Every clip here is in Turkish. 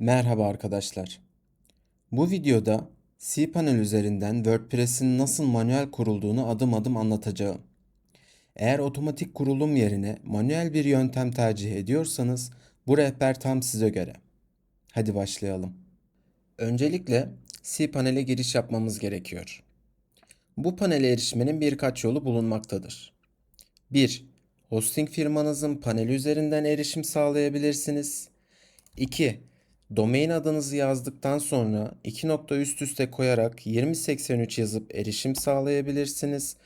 Merhaba arkadaşlar. Bu videoda cPanel üzerinden WordPress'in nasıl manuel kurulduğunu adım adım anlatacağım. Eğer otomatik kurulum yerine manuel bir yöntem tercih ediyorsanız bu rehber tam size göre. Hadi başlayalım. Öncelikle cPanel'e giriş yapmamız gerekiyor. Bu panele erişmenin birkaç yolu bulunmaktadır. 1. Hosting firmanızın paneli üzerinden erişim sağlayabilirsiniz. 2. Domain adınızı yazdıktan sonra iki nokta üst üste koyarak 2083 yazıp erişim sağlayabilirsiniz.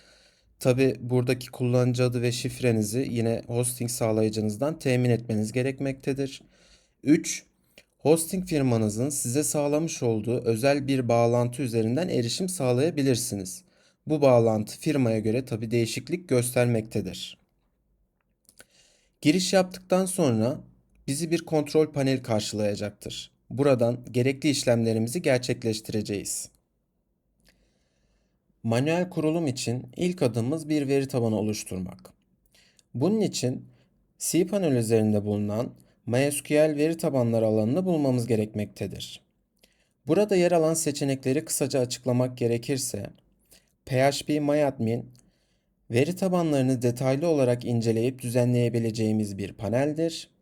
Tabi buradaki kullanıcı adı ve şifrenizi yine hosting sağlayıcınızdan temin etmeniz gerekmektedir. 3. Hosting firmanızın size sağlamış olduğu özel bir bağlantı üzerinden erişim sağlayabilirsiniz. Bu bağlantı firmaya göre tabi değişiklik göstermektedir. Giriş yaptıktan sonra bizi bir kontrol panel karşılayacaktır. Buradan gerekli işlemlerimizi gerçekleştireceğiz. Manuel kurulum için ilk adımımız bir veri tabanı oluşturmak. Bunun için cPanel üzerinde bulunan MySQL veri tabanları alanını bulmamız gerekmektedir. Burada yer alan seçenekleri kısaca açıklamak gerekirse PHP veri tabanlarını detaylı olarak inceleyip düzenleyebileceğimiz bir paneldir.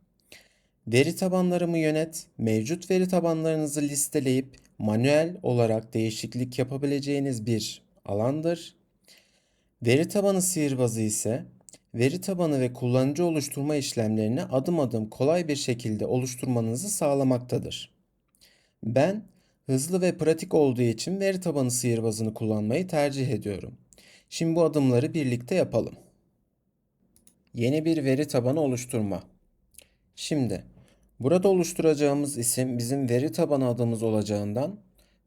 Veri tabanlarımı yönet, mevcut veri tabanlarınızı listeleyip manuel olarak değişiklik yapabileceğiniz bir alandır. Veri tabanı sihirbazı ise veri tabanı ve kullanıcı oluşturma işlemlerini adım adım kolay bir şekilde oluşturmanızı sağlamaktadır. Ben hızlı ve pratik olduğu için veri tabanı sihirbazını kullanmayı tercih ediyorum. Şimdi bu adımları birlikte yapalım. Yeni bir veri tabanı oluşturma. Şimdi burada oluşturacağımız isim bizim veri tabanı adımız olacağından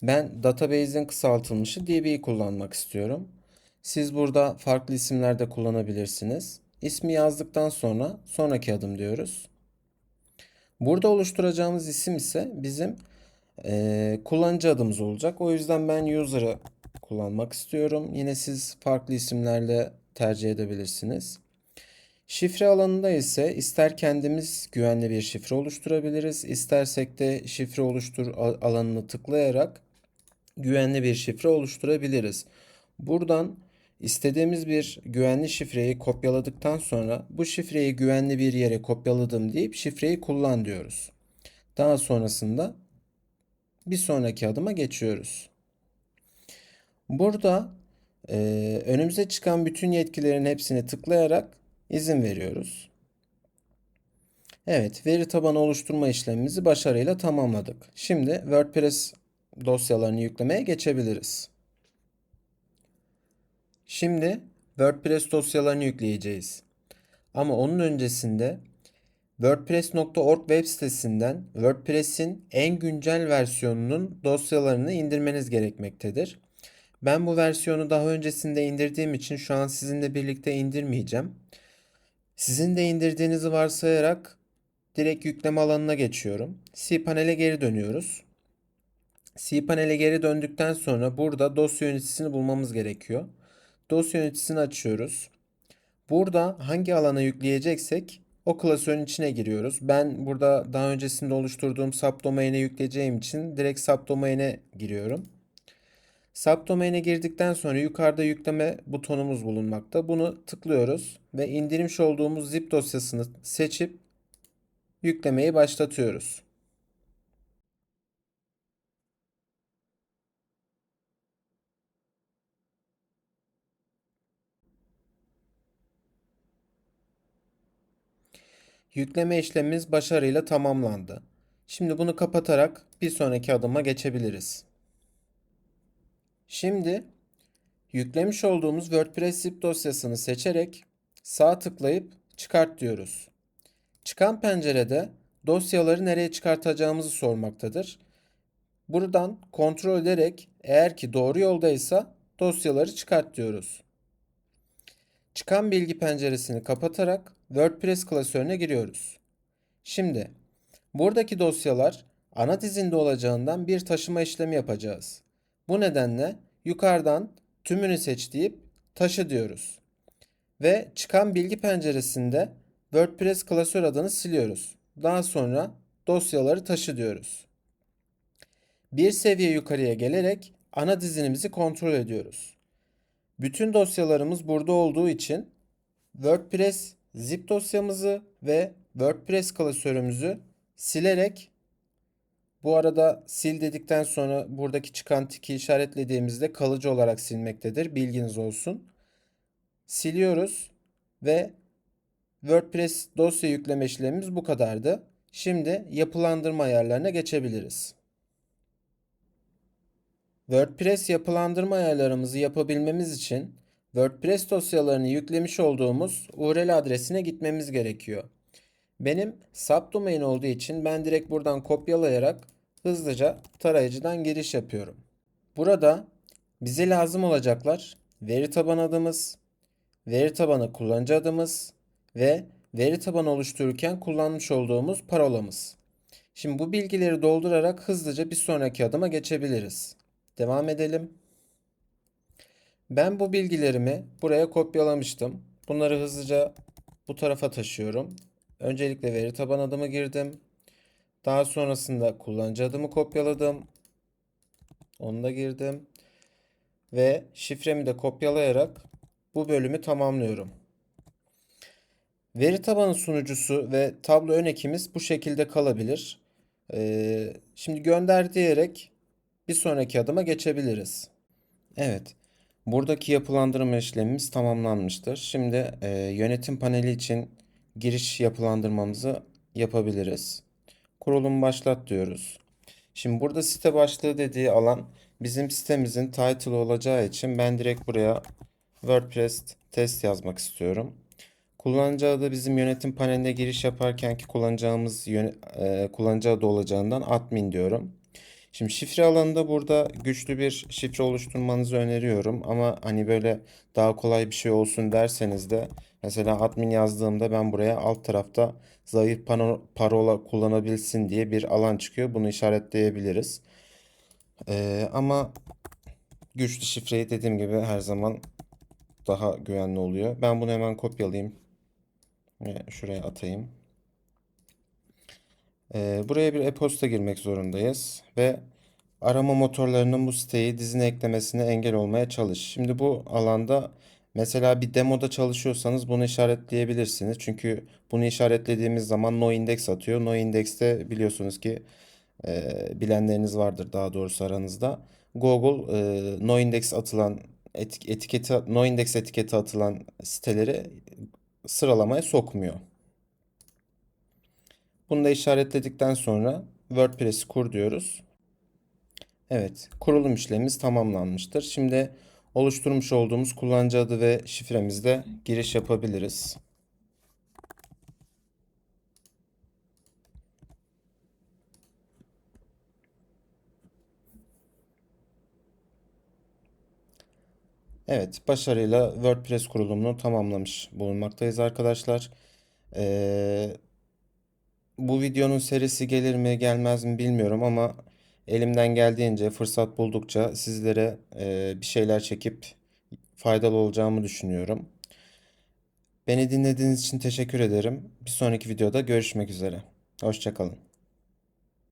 ben database'in kısaltılmışı DB'yi kullanmak istiyorum. Siz burada farklı isimler de kullanabilirsiniz. İsmi yazdıktan sonra sonraki adım diyoruz. Burada oluşturacağımız isim ise bizim e, kullanıcı adımız olacak. O yüzden ben user'ı kullanmak istiyorum. Yine siz farklı isimlerle tercih edebilirsiniz. Şifre alanında ise ister kendimiz güvenli bir şifre oluşturabiliriz, istersek de şifre oluştur alanını tıklayarak güvenli bir şifre oluşturabiliriz. Buradan istediğimiz bir güvenli şifreyi kopyaladıktan sonra bu şifreyi güvenli bir yere kopyaladım deyip şifreyi kullan diyoruz. Daha sonrasında bir sonraki adıma geçiyoruz. Burada e, önümüze çıkan bütün yetkilerin hepsini tıklayarak izin veriyoruz. Evet, veri tabanı oluşturma işlemimizi başarıyla tamamladık. Şimdi WordPress dosyalarını yüklemeye geçebiliriz. Şimdi WordPress dosyalarını yükleyeceğiz. Ama onun öncesinde WordPress.org web sitesinden WordPress'in en güncel versiyonunun dosyalarını indirmeniz gerekmektedir. Ben bu versiyonu daha öncesinde indirdiğim için şu an sizinle birlikte indirmeyeceğim. Sizin de indirdiğinizi varsayarak direkt yükleme alanına geçiyorum. cPanel'e geri dönüyoruz. cPanel'e geri döndükten sonra burada dosya yöneticisini bulmamız gerekiyor. Dosya yöneticisini açıyoruz. Burada hangi alana yükleyeceksek o klasörün içine giriyoruz. Ben burada daha öncesinde oluşturduğum subdomain'e yükleyeceğim için direkt subdomain'e giriyorum. Subdomain'e girdikten sonra yukarıda yükleme butonumuz bulunmakta. Bunu tıklıyoruz ve indirmiş olduğumuz zip dosyasını seçip yüklemeyi başlatıyoruz. Yükleme işlemimiz başarıyla tamamlandı. Şimdi bunu kapatarak bir sonraki adıma geçebiliriz. Şimdi yüklemiş olduğumuz WordPress zip dosyasını seçerek sağ tıklayıp çıkart diyoruz. Çıkan pencerede dosyaları nereye çıkartacağımızı sormaktadır. Buradan kontrol ederek eğer ki doğru yoldaysa dosyaları çıkart diyoruz. Çıkan bilgi penceresini kapatarak WordPress klasörüne giriyoruz. Şimdi buradaki dosyalar ana dizinde olacağından bir taşıma işlemi yapacağız. Bu nedenle yukarıdan tümünü seç deyip taşı diyoruz. Ve çıkan bilgi penceresinde WordPress klasör adını siliyoruz. Daha sonra dosyaları taşı diyoruz. Bir seviye yukarıya gelerek ana dizinimizi kontrol ediyoruz. Bütün dosyalarımız burada olduğu için WordPress zip dosyamızı ve WordPress klasörümüzü silerek bu arada sil dedikten sonra buradaki çıkan tiki işaretlediğimizde kalıcı olarak silmektedir. Bilginiz olsun. Siliyoruz ve WordPress dosya yükleme işlemimiz bu kadardı. Şimdi yapılandırma ayarlarına geçebiliriz. WordPress yapılandırma ayarlarımızı yapabilmemiz için WordPress dosyalarını yüklemiş olduğumuz URL adresine gitmemiz gerekiyor. Benim subdomain olduğu için ben direkt buradan kopyalayarak hızlıca tarayıcıdan giriş yapıyorum. Burada bize lazım olacaklar veri tabanı adımız, veri tabanı kullanıcı adımız ve veri tabanı oluştururken kullanmış olduğumuz parolamız. Şimdi bu bilgileri doldurarak hızlıca bir sonraki adıma geçebiliriz. Devam edelim. Ben bu bilgilerimi buraya kopyalamıştım. Bunları hızlıca bu tarafa taşıyorum. Öncelikle veri taban adımı girdim. Daha sonrasında kullanıcı adımı kopyaladım. Onu da girdim. Ve şifremi de kopyalayarak bu bölümü tamamlıyorum. Veri tabanı sunucusu ve tablo ön ekimiz bu şekilde kalabilir. Ee, şimdi gönder diyerek bir sonraki adıma geçebiliriz. Evet. Buradaki yapılandırma işlemimiz tamamlanmıştır. Şimdi e, yönetim paneli için giriş yapılandırmamızı yapabiliriz. Kurulum başlat diyoruz. Şimdi burada site başlığı dediği alan bizim sitemizin title olacağı için ben direkt buraya WordPress test yazmak istiyorum. Kullanıcı adı bizim yönetim paneline giriş yaparkenki kullanacağımız e, kullanıcı adı olacağından admin diyorum. Şimdi şifre alanında burada güçlü bir şifre oluşturmanızı öneriyorum ama hani böyle daha kolay bir şey olsun derseniz de mesela admin yazdığımda ben buraya alt tarafta zayıf parola kullanabilsin diye bir alan çıkıyor. Bunu işaretleyebiliriz. Ee, ama güçlü şifreyi dediğim gibi her zaman daha güvenli oluyor. Ben bunu hemen kopyalayayım. Şuraya atayım. Ee, buraya bir e-posta girmek zorundayız ve arama motorlarının bu siteyi dizine eklemesine engel olmaya çalış. Şimdi bu alanda mesela bir demoda çalışıyorsanız bunu işaretleyebilirsiniz. Çünkü bunu işaretlediğimiz zaman no index atıyor. No index'te biliyorsunuz ki e, bilenleriniz vardır daha doğrusu aranızda. Google e, no index atılan etik- etiketi no index etiketi atılan siteleri sıralamaya sokmuyor. Bunu da işaretledikten sonra WordPress'i kur diyoruz. Evet, kurulum işlemimiz tamamlanmıştır. Şimdi oluşturmuş olduğumuz kullanıcı adı ve şifremizle giriş yapabiliriz. Evet, başarıyla WordPress kurulumunu tamamlamış bulunmaktayız arkadaşlar. Ee, bu videonun serisi gelir mi gelmez mi bilmiyorum ama elimden geldiğince fırsat buldukça sizlere e, bir şeyler çekip faydalı olacağımı düşünüyorum. Beni dinlediğiniz için teşekkür ederim. Bir sonraki videoda görüşmek üzere. Hoşça kalın.